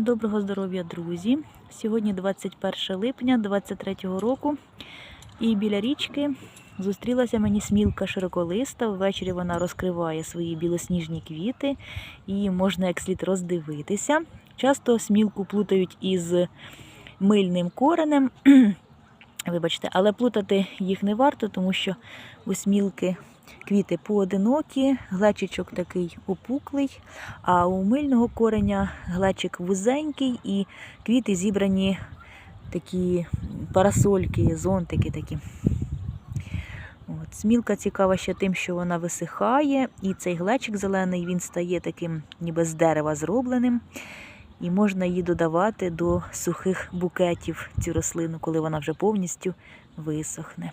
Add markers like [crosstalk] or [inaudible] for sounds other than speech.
Доброго здоров'я, друзі! Сьогодні 21 липня 23 року, і біля річки зустрілася мені смілка широколиста. Ввечері вона розкриває свої білосніжні квіти, і можна як слід роздивитися. Часто смілку плутають із мильним коренем. [clears throat] Вибачте, але плутати їх не варто, тому що у смілки квіти поодинокі, глечичок такий опуклий, а у мильного кореня глечик вузенький і квіти зібрані такі парасольки, зонтики такі. От. Смілка цікава ще тим, що вона висихає, і цей глечик зелений він стає таким ніби з дерева зробленим. І можна її додавати до сухих букетів цю рослину, коли вона вже повністю висохне.